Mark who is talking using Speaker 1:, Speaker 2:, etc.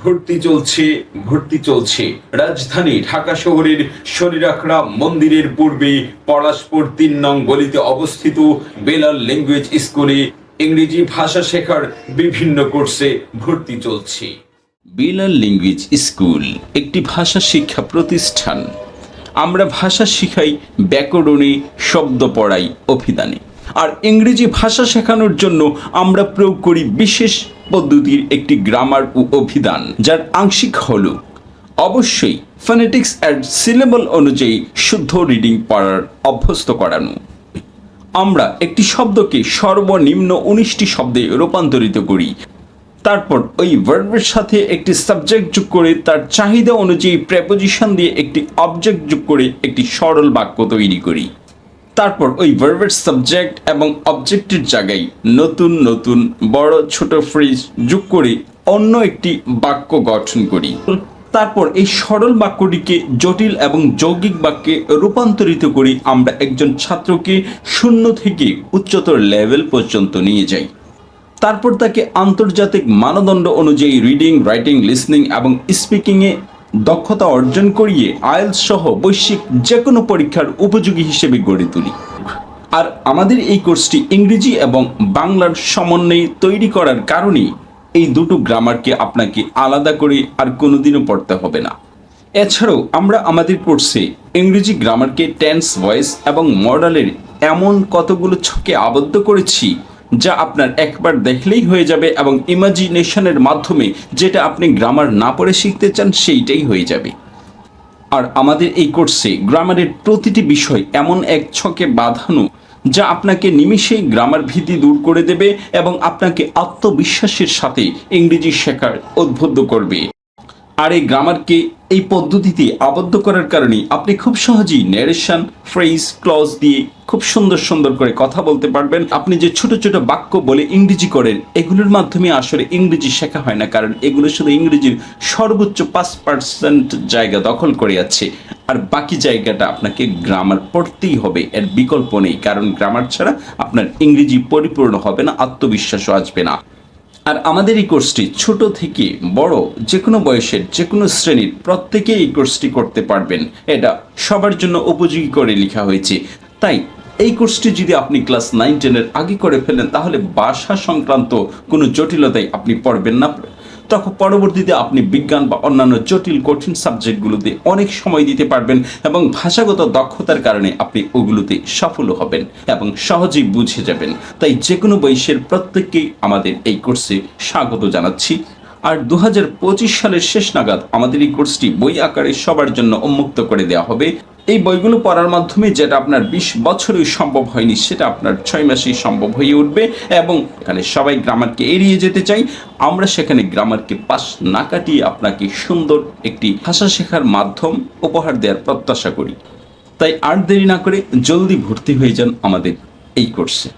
Speaker 1: ভর্তি চলছে ভর্তি চলছে। রাজধানী ঢাকা শহরের শরীরাখড়া মন্দিরের পূর্বে পলাশপুর তিন নং গলিতে অবস্থিত বেলাল ল্যাঙ্গুয়েজ স্কুলে ইংরেজি ভাষা শেখার বিভিন্ন কোর্সে ভর্তি চলছে। বেলাল ল্যাঙ্গুয়েজ স্কুল, একটি ভাষা শিক্ষা প্রতিষ্ঠান। আমরা ভাষা শিখাই ব্যাকরণে, শব্দ পড়াই, অভিধানে। আর ইংরেজি ভাষা শেখানোর জন্য আমরা প্রয়োগ করি বিশেষ পদ্ধতির একটি গ্রামার ও অভিধান, যার আংশিক হল অবশ্যই ফোনেটিক্স অ্যান্ড সিলেবল অনুযায়ী শুদ্ধ রিডিং পড়ার অভ্যস্ত করানো। আমরা একটি শব্দকে সর্বনিম্ন উনিশটি শব্দে রূপান্তরিত করি। তারপর ওই ভার্বের সাথে একটি সাবজেক্ট যোগ করে তার চাহিদা অনুযায়ী প্রেপোজিশন দিয়ে একটি অবজেক্ট যোগ করে একটি সরল বাক্য তৈরি করি। তারপর ওই ভার্বের সাবজেক্ট এবং অবজেক্টের জায়গায় নতুন নতুন, বড়, ছোট ফ্রিজ যোগ করে অন্য একটি বাক্য গঠন করি। তারপর এই সরল বাক্যটিকে জটিল এবং যৌগিক বাক্যে রূপান্তরিত করি আমরা একজন ছাত্রকে শূন্য থেকে উচ্চতর লেভেল পর্যন্ত নিয়ে যাই। তারপর তাকে আন্তর্জাতিক মানদণ্ড অনুযায়ী রিডিং রাইটিং লিসনিং এবং স্পিকিংয়ে দক্ষতা অর্জন করিয়ে আয়েলস সহ বৈশ্বিক যে কোনো পরীক্ষার উপযোগী হিসেবে গড়ে তুলি। আর আমাদের এই কোর্সটি ইংরেজি এবং বাংলার সমন্বয়ে তৈরি করার কারণেই এই দুটো গ্রামারকে আপনাকে আলাদা করে আর কোনোদিনও পড়তে হবে না। এছাড়াও আমরা আমাদের কোর্সে ইংরেজি গ্রামারকে টেন্স, ভয়েস এবং মডেলের এমন কতগুলো ছকে আবদ্ধ করেছি যা আপনার একবার দেখলেই হয়ে যাবে এবং ইমাজিনেশনের মাধ্যমে যেটা আপনি গ্রামার না পড়ে শিখতে চান সেইটাই হয়ে যাবে। আর আমাদের এই কোর্সে গ্রামারের প্রতিটি বিষয় এমন এক ছকে বাঁধানো যা আপনাকে নিমিষেই গ্রামার ভীতি দূর করে দেবে এবং আপনাকে আত্মবিশ্বাসের সাথে ইংরেজি শেখার উদ্বুদ্ধ করবে। আর এই গ্রামারকে এই পদ্ধতিতে আবদ্ধ করার কারণে আপনি খুব সহজেই ন্যারেশন ফ্রেজ ক্লজ দিয়ে খুব সুন্দর সুন্দর করে কথা বলতে পারবেন। আপনি যে ছোট ছোট বাক্য বলে ইংরেজি করেন, এগুলোর মাধ্যমে আসলে ইংরেজি শেখা হয় না, কারণ এগুলো শুধু ইংরেজির সর্বোচ্চ পাঁচ পার্সেন্ট জায়গা দখল করে আছে আর বাকি জায়গাটা আপনাকে গ্রামার পড়তেই হবে, এর বিকল্প নেই, কারণ গ্রামার ছাড়া আপনার ইংরেজি পরিপূর্ণ হবে না, আত্মবিশ্বাসও আসবে না। আর আমাদের এই কোর্সটি ছোট থেকে বড় যে কোনো বয়সের যে কোনো শ্রেণির প্রত্যেকেই এই কোর্সটি করতে পারবেন। এটা সবার জন্য উপযোগী করে লেখা হয়েছে। তাই এই কোর্সটি যদি আপনি ক্লাস নাইন, টেনের আগে করে ফেলেন, তাহলে বাসা সংক্রান্ত কোনো জটিলতায় আপনি পড়বেন না। তখন পরবর্তীতে আপনি বিজ্ঞান বা অন্যান্য জটিল, কঠিন সাবজেক্টগুলোতে অনেক সময় দিতে পারবেন এবং ভাষাগত দক্ষতার কারণে আপনি ওগুলোতে সফল হবেন এবং সহজেই বুঝে যাবেন। তাই যে কোনো বয়সের প্রত্যেককেই আমাদের এই কোর্সে স্বাগত জানাচ্ছি। আর দু হাজার পঁচিশ সালের শেষ নাগাদ আমাদের এই কোর্সটি বই আকারে সবার জন্য উন্মুক্ত করে দেওয়া হবে। এই বইগুলো পড়ার মাধ্যমে যেটা আপনার বিশ বছরই সম্ভব হয়নি, সেটা আপনার ছয় মাসেই সম্ভব হয়ে উঠবে এবং এখানে সবাই গ্রামারকে এড়িয়ে যেতে চাই। আমরা সেখানে গ্রামারকে পাশ না কাটিয়ে আপনাকে সুন্দর একটি ভাষা শেখার মাধ্যম উপহার দেওয়ার প্রত্যাশা করি। তাই আর দেরি না করে জলদি ভর্তি হয়ে যান আমাদের এই কোর্সে।